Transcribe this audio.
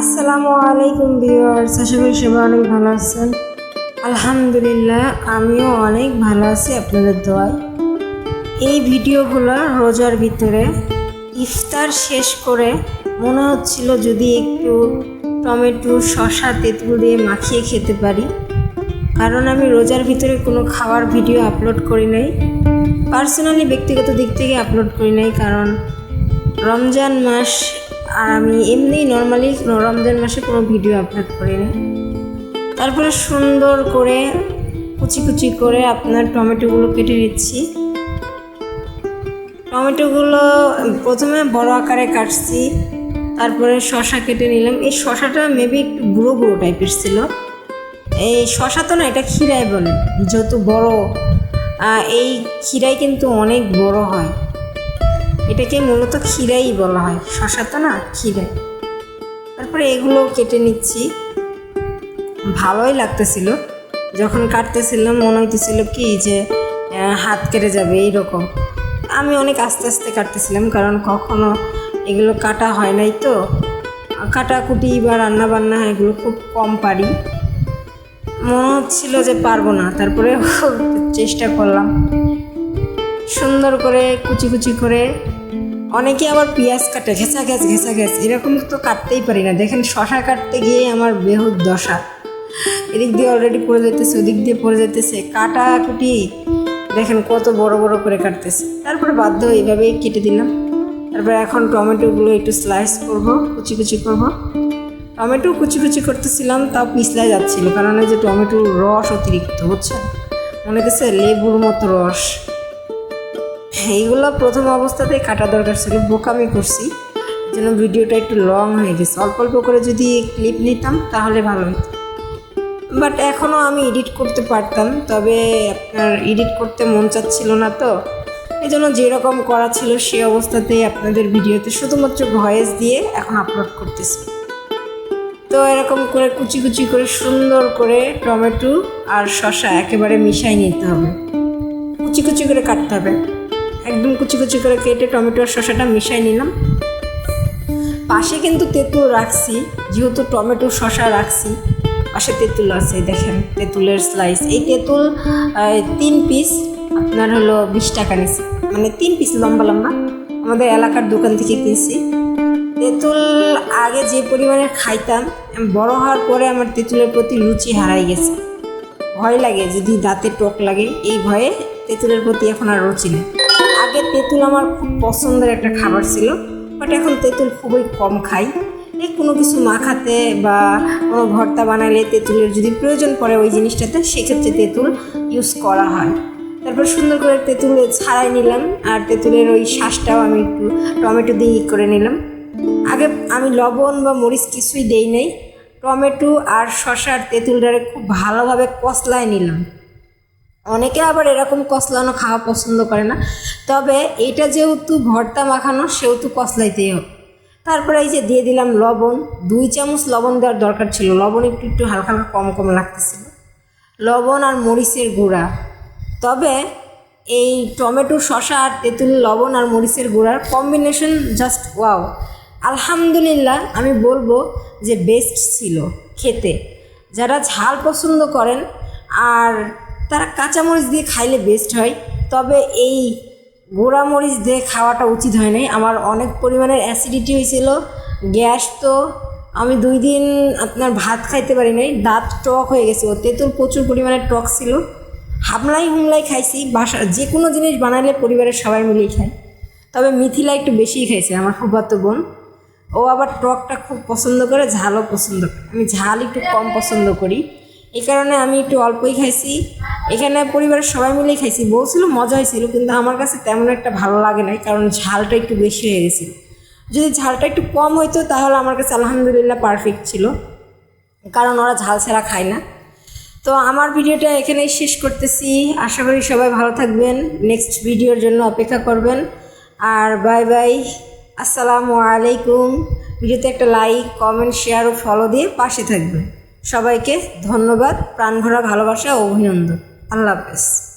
আসসালামু আলাইকুম ভিউয়ার্স, আশা করি সবাই অনেক ভালো আছেন। আলহামদুলিল্লাহ, আমিও অনেক ভালো আছি আপনাদের দোয়ায়। এই ভিডিওগুলো রোজার ভিতরে ইফতার শেষ করে মনে হচ্ছিল যদি একটু টমেটো, শসা, তেঁতুল দিয়ে মাখিয়ে খেতে পারি। কারণ আমি রোজার ভিতরে কোনো খাওয়ার ভিডিও আপলোড করি নাই। পার্সোনালি ব্যক্তিগত দিক থেকে আপলোড করি নাই, কারণ রমজান মাস আর আমি এমনি নর্মালি রমজান মাসে কোনো ভিডিও আপলোড করি না তারপরে সুন্দর করে কুচি কুচি করে আপনার টমেটোগুলো কেটে নিচ্ছি। টমেটোগুলো প্রথমে বড় আকারে কাটছি, তারপরে শশা কেটে নিলাম। এই শশাটা মেবি একটু বুড়ো বুড়ো টাইপের ছিল। এই শশা তো না, এটা ক্ষীরাই বলে, যেহেতু বড় এই ক্ষীরাই কিন্তু অনেক বড় হয়। এটাকে মূলত ক্ষীরাই বলা হয়। শশা তো না ক্ষীরাই তারপরে এগুলো কেটে নিচ্ছি। ভালোই লাগতেছিল। যখন কাটতেছিলাম মনে হইতেছিল কি যে হাত কেটে যাবে এইরকম। আমি অনেক আস্তে আস্তে কাটতেছিলাম, কারণ কখনো এগুলো কাটা হয় নাই তো। কাটাকুটি বা রান্না বান্না এগুলো খুব কম পারি। মনে হচ্ছিল যে পারব না, তারপরে চেষ্টা করলাম। সুন্দর করে কুচি কুচি করে অনেকে আবার পেঁয়াজ কাটে, ঘেঁচা ঘেঁচ ঘেঁচা ঘেঁচ। এরকম তো কাটতেই পারি না। দেখেন শশা কাটতে গিয়ে আমার বেহুদ দশা। এদিক দিয়ে অলরেডি পড়ে যেতেছে ওদিক দিয়ে পড়ে যেতেছে কাটা কুটি, দেখেন কত বড় বড় করে কাটতেছে। তারপরে বাধ্য এইভাবেই কেটে দিলাম। তারপরে এখন টমেটোগুলো একটু স্লাইস করব, কুচি কুচি করব। টমেটো কুচি কুচি করতেছিলাম, তাও পিছলাই যাচ্ছিল। কারণ ওই যে টমেটোর রস অতিরিক্ত, বুঝছেন? মনে হচ্ছে লেবুর মতো রস। এইগুলো প্রথম অবস্থাতেই কাটা দরকার ছিল, বোকামি করছি। জন্য ভিডিওটা একটু লং হয়ে গেছে। অল্প অল্প করে যদি ক্লিপ নিতাম, তাহলে ভালো হতো। বাট এখনও আমি এডিট করতে পারতাম, তবে আপনার এডিট করতে মন চাচ্ছিল না তো। এই জন্য যেরকম করা ছিল, সে অবস্থাতেই আপনাদের ভিডিওতে শুধুমাত্র ভয়েস দিয়ে এখন আপলোড করতেছি। তো এরকম করে কুচি কুচি করে সুন্দর করে টমেটো আর শশা একেবারে মিশাই নিতে হবে। কুচি কুচি করে কাটতে হবে। একদম কুচি কুচি করে কেটে টমেটো আর শসাটা মিশাই নিলাম। পাশে কিন্তু তেঁতুল রাখছি, যেহেতু টমেটো, শসা রাখছি। পাশে তেঁতুল আছে, দেখেন, তেঁতুলের স্লাইস এই তেঁতুল তিন পিস আপনার হলো বিশ টাকা নিচ্ছে মানে তিন পিস লম্বা লম্বা। আমাদের এলাকার দোকান থেকে কিনছি। তেঁতুল আগে যে পরিমাণে খাইতাম, বড় হওয়ার পরে আমার তেঁতুলের প্রতি রুচি হারাই গেছে। ভয় লাগে, যদি দাঁতে টক লাগে। এই ভয়ে তেঁতুলের প্রতি এখন আর রুচি নেই। তেঁতুল আমার খুব পছন্দের একটা খাবার ছিল বাট এখন তেঁতুল খুবই কম খাই। এই কোনো কিছু মাখাতে বা কোনো ভর্তা বানালে তেঁতুলের যদি প্রয়োজন পড়ে ওই জিনিসটাতে, সেক্ষেত্রে তেঁতুল ইউজ করা হয়। তারপর সুন্দর করে তেঁতুল ছাড়াই নিলাম, আর তেঁতুলের ওই শ্বাসটাও আমি একটু টমেটো দিয়ে ই করে নিলাম। আগে আমি লবণ বা মরিচ কিছুই দেই নাই, টমেটো আর শশার তেঁতুলটারে খুব ভালোভাবে কষলায় নিলাম। অনেকে আবার এরকম কষলানো খাওয়া পছন্দ করে না। তবে এটা যেহেতু ভর্তা মাখানো, সেহেতু কষলাইতেই হবে। তারপরে এই যে দিয়ে দিলাম লবণ, দুই চামচ লবণ দেওয়ার দরকার ছিল। লবণ একটু একটু হালকা হালকা কম কম লাগতেছিল। লবণ আর মরিচের গুঁড়া। তবে এই টমেটো, শসা আর তেঁতুল, লবণ আর মরিচের গুঁড়ার কম্বিনেশন জাস্ট ওয়াও আলহামদুলিল্লাহ আমি বলব যে বেস্ট ছিল খেতে। যারা ঝাল পছন্দ করেন আর তারা কাঁচামরিচ দিয়ে খাইলে বেস্ট হয়। তবে এই গোড়া মরিচ দিয়ে খাওয়াটা উচিত হয় নাই। আমার অনেক পরিমাণের অ্যাসিডিটি হয়েছিল। গ্যাস তো আমি দুই দিন আপনার ভাত খাইতে পারি নাই। দাঁত টক হয়ে গেছে। ও তেঁতুল প্রচুর পরিমাণে টক ছিল। হামলাই হুমলাই খাইছি। বাসা যে কোনো জিনিস বানাইলে পরিবারের সবাই মিলেই খাই তবে মিথিলা একটু বেশিই খাইছে, আমার ফুফাতো বোন। ও আবার টকটা খুব পছন্দ করে, ঝালও পছন্দ করে। আমি ঝাল একটু কম পছন্দ করি। এই কারণে আমি একটু অল্পই খাইছি। এখানে পরিবারের সবাই মিলেই খাইছি। বলছিল মজা হয়েছিল, কিন্তু আমার কাছে তেমন একটা ভালো লাগে নাই, কারণ ঝালটা একটু বেশি হয়ে গেছিল যদি ঝালটা একটু কম হইতো, তাহলে আমার কাছে আলহামদুলিল্লাহ পারফেক্ট ছিল। কারণ ওরা ঝাল ছাড়া খায় না। তো আমার ভিডিওটা এখানেই শেষ করতেছি। আশা করি সবাই ভালো থাকবেন। নেক্সট ভিডিওর জন্য অপেক্ষা করবেন। আর বাই বাই আসসালামু আলাইকুম। ভিডিওতে একটা লাইক কমেন্ট শেয়ার ও ফলো দিয়ে পাশে থাকবেন। সবাইকে ধন্যবাদ। প্রাণ ভরা ভালোবাসা ও অভিনন্দন। আল্লাহ হাফেজ